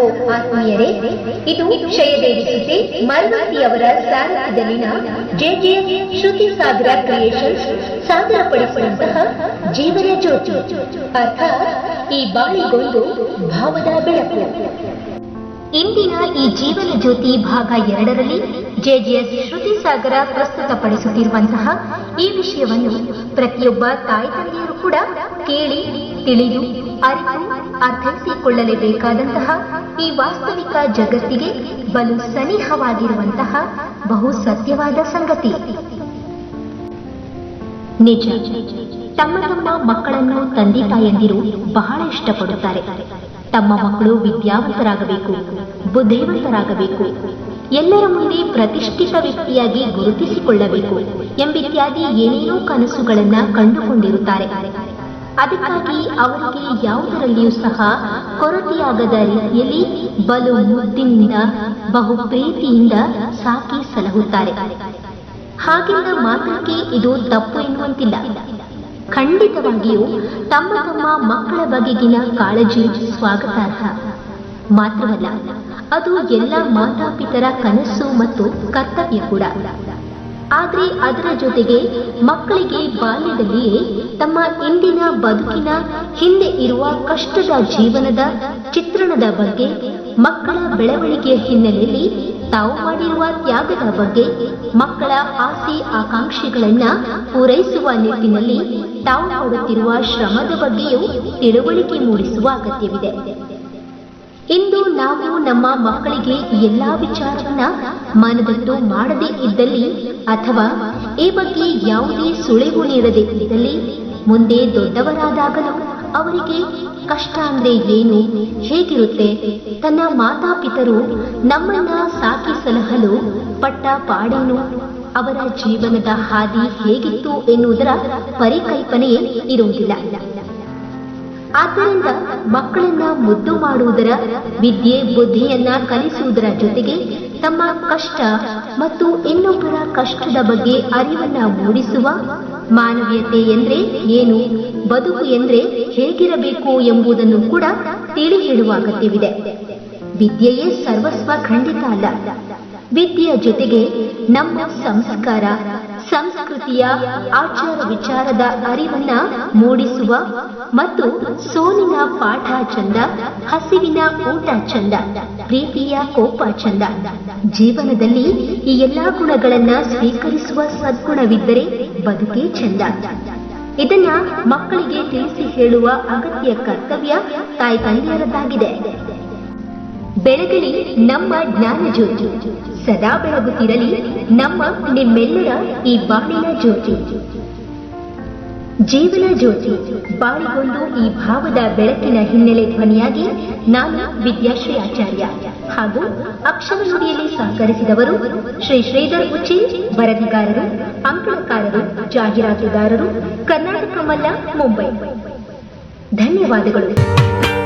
ಆತ್ಮೀಯರೇ, ಇದು ಕ್ಷಯದೇವಿ ಸುದ್ದಿ ಮರವತಿಯವರ ಸಾರಥ್ಯದಲ್ಲಿನ ಜೆಜೆಎಸ್ ಶ್ರುತಿ ಸಾಗರ ಕ್ರಿಯೇಷನ್ಸ್ ಸಾದರಪಡಿಸುವಂತಹ ಜೀವನ ಜ್ಯೋತಿ. ಅರ್ಥ ಈ ಬಾಳಿಗೊಂದು ಭಾವದ ಬೆಳಕು. ಇಂದಿನ ಈ ಜೀವನ ಜ್ಯೋತಿ ಭಾಗ ಎರಡರಲ್ಲಿ ಜೆಜೆಎಸ್ ಶ್ರುತಿ ಸಾಗರ ಪ್ರಸ್ತುತಪಡಿಸುತ್ತಿರುವಂತಹ ಈ ವಿಷಯವನ್ನು ಪ್ರತಿಯೊಬ್ಬ ತಾಯಿ ತಂದೆಯರು ಕೂಡ ಕೇಳಿ, ತಿಳಿದು, ಅರಿತು ಅರ್ಥೈಸಿಕೊಳ್ಳಲೇಬೇಕಾದಂತಹ ಈ ವಾಸ್ತವಿಕ ಜಗತ್ತಿಗೆ ಬಲು ಸನಿಹವಾಗಿರುವಂತಹ ಬಹು ಸತ್ಯವಾದ ಸಂಗತಿ. ನಿಜ, ತಮ್ಮ ತಮ್ಮ ಮಕ್ಕಳನ್ನು ತಂದೆ ತಾಯಂದಿರು ಬಹಳ ಇಷ್ಟಪಡುತ್ತಾರೆ. ತಮ್ಮ ಮಕ್ಕಳು ವಿದ್ಯಾವಂತರಾಗಬೇಕು, ಬುದ್ಧಿವಂತರಾಗಬೇಕು. ಎಲ್ಲರ ಮುಂದೆ ಪ್ರತಿಷ್ಠಿತ ವ್ಯಕ್ತಿಯಾಗಿ ಗುರುತಿಸಿಕೊಳ್ಳಬೇಕು ಎಂಬಿತ್ಯಾದಿ ಏನೇನೋ ಕನಸುಗಳನ್ನು ಕಂಡುಕೊಂಡಿರುತ್ತಾರೆ. ಅದಕ್ಕಾಗಿ ಅವರಿಗೆ ಯಾವುದರಲ್ಲಿಯೂ ಸಹ ಕೊರತೆಯಾಗದ ರೀತಿಯಲ್ಲಿ ಬಲು ಮುದ್ದಿನಿಂದ ಬಹು ಪ್ರೀತಿಯಿಂದ ಸಾಕಿ ಸಲಹುತ್ತಾರೆ. ಹಾಗೆಂದ ಮಾತ್ರಕ್ಕೆ ಇದು ತಪ್ಪು ಎನ್ನುವಂತಿಲ್ಲ. ಖಂಡಿತವಾಗಿಯೂ ತಮ್ಮ ತಮ್ಮ ಮಕ್ಕಳ ಬಗೆಗಿನ ಕಾಳಜಿ, ಸ್ವಾಗತಾರ್ಹ. ಮಾತ್ರವಲ್ಲ, ಅದು ಎಲ್ಲ ಮಾತಾಪಿತರ ಕನಸು ಮತ್ತು ಕರ್ತವ್ಯ ಕೂಡ. ಆದರೆ ಅದರ ಜೊತೆಗೆ ಮಕ್ಕಳಿಗೆ ಬಾಲ್ಯದಲ್ಲಿಯೇ ತಮ್ಮ ಇಂದಿನ ಬದುಕಿನ ಹಿಂದೆ ಇರುವ ಕಷ್ಟದ ಜೀವನದ ಚಿತ್ರಣದ ಬಗ್ಗೆ, ಮಕ್ಕಳ ಬೆಳವಣಿಗೆಯ ಹಿನ್ನೆಲೆಯಲ್ಲಿ ತಾವು ಮಾಡಿರುವ ತ್ಯಾಗದ ಬಗ್ಗೆ ಮಕ್ಕಳ ಆಸೆ, ಆಕಾಂಕ್ಷೆಗಳನ್ನ ಪೂರೈಸುವ ನಿಟ್ಟಿನಲ್ಲಿ ತಾವು ಮಾಡುತ್ತಿರುವ ಶ್ರಮದ ಬಗ್ಗೆಯೂ ತಿಳುವಳಿಕೆ ಮೂಡಿಸುವ ಅಗತ್ಯವಿದೆ. ಇಂದು ನಾವು ನಮ್ಮ ಮಕ್ಕಳಿಗೆ ಎಲ್ಲಾ ವಿಚಾರವನ್ನ ಮನದಟ್ಟು ಮಾಡದೇ ಇದ್ದಲ್ಲಿ ಅಥವಾ ಈ ಬಗ್ಗೆ ಯಾವುದೇ ಸುಳಿವು ನೀಡದೇ ಇದ್ದಲ್ಲಿ ಮುಂದೆ ದೊಡ್ಡವರಾದಾಗಲೂ ಅವರಿಗೆ ಕಷ್ಟ ಅಂದ್ರೆ ಏನು, ಹೇಗಿರುತ್ತೆ, ತನ್ನ ಮಾತಾಪಿತರು ನಮ್ಮನ್ನ ಸಾಕಿ ಸಲಹಲು ಪಟ್ಟ ಪಾಡೇನು? ಅವರ ಜೀವನದ ಹಾದಿ ಹೇಗಿತ್ತು ಎನ್ನುವುದರ ಪರಿಕಲ್ಪನೆಯೇ ಇರುವುದಿಲ್ಲ. ಆದ್ದರಿಂದ ಮಕ್ಕಳನ್ನ ಮುದ್ದು ಮಾಡುವುದರ, ವಿದ್ಯೆ ಬುದ್ಧಿಯನ್ನ ಕಲಿಸುವುದರ ಜೊತೆಗೆ ತಮ್ಮ ಕಷ್ಟ ಮತ್ತು ಇನ್ನೊಬ್ಬರ ಕಷ್ಟದ ಬಗ್ಗೆ ಅರಿವನ್ನ ಮೂಡಿಸುವ ಮಾನವೀಯತೆ ಎಂದ್ರೆ ಏನು, ಬದುಕು ಎಂದ್ರೆ ಹೇಗಿರಬೇಕು ಎಂಬುದನ್ನು ಕೂಡ ತಿಳಿ ಹೇಳುವ ಅಗತ್ಯವಿದೆ. ವಿದ್ಯೆಯೇ ಸರ್ವಸ್ವ ಖಂಡಿತ ಅಲ್ಲ. ವಿದ್ಯೆಯ ಜೊತೆಗೆ ನಮ್ಮ ಸಂಸ್ಕಾರ, ಸಂಸ್ಕೃತಿಯ ಆಚಾರ ವಿಚಾರದ ಅರಿವನ್ನ ಮೂಡಿಸುವ ಮತ್ತು ಸೋಲಿನ ಪಾಠ ಚಂದ, ಹಸಿವಿನ ಊಟ ಚಂದ, ಪ್ರೀತಿಯ ಕೋಪ ಚಂದ. ಜೀವನದಲ್ಲಿ ಈ ಎಲ್ಲಾ ಗುಣಗಳನ್ನ ಸ್ವೀಕರಿಸುವ ಸದ್ಗುಣವಿದ್ದರೆ ಬದುಕೇ ಚಂದ. ಇದನ್ನ ಮಕ್ಕಳಿಗೆ ತಿಳಿಸಿ ಹೇಳುವ ಅಗತ್ಯ ಕರ್ತವ್ಯ ತಾಯಿ ತಂದೆಯರದ್ದಾಗಿದೆ ಬೆಳಗಲಿ ನಮ್ಮ ಜ್ಞಾನ ಜ್ಯೋತಿ. ಸದಾ ಬೆಳಗುತ್ತಿರಲಿ ನಮ್ಮ ನಿಮ್ಮೆಲ್ಲರ ಈ ಬಾಳಿನ ಜ್ಯೋತಿ. ಜೀವನ ಜ್ಯೋತಿ ಬಾಳಿಗೊಂದು ಈ ಭಾವದ ಬೆಳಕಿನ ಹಿನ್ನೆಲೆ ಧ್ವನಿಯಾಗಿ ನಾನು ವಿದ್ಯಾಶ್ರೀ ಆಚಾರ್ಯ ಹಾಗೂ ಅಕ್ಷರ ನುಡಿಯಲ್ಲಿ ಸಹಕರಿಸಿದವರು ಶ್ರೀ ಶ್ರೀಧರ್ ಉಚ್ಚಿ ವರದಿಗಾರರು, ಅಂಕಣಕಾರರು, ಜಾಹೀರಾತುದಾರರು, ಕರ್ನಾಟಕ ಮಲ್ಲ, ಮುಂಬೈ. ಧನ್ಯವಾದಗಳು.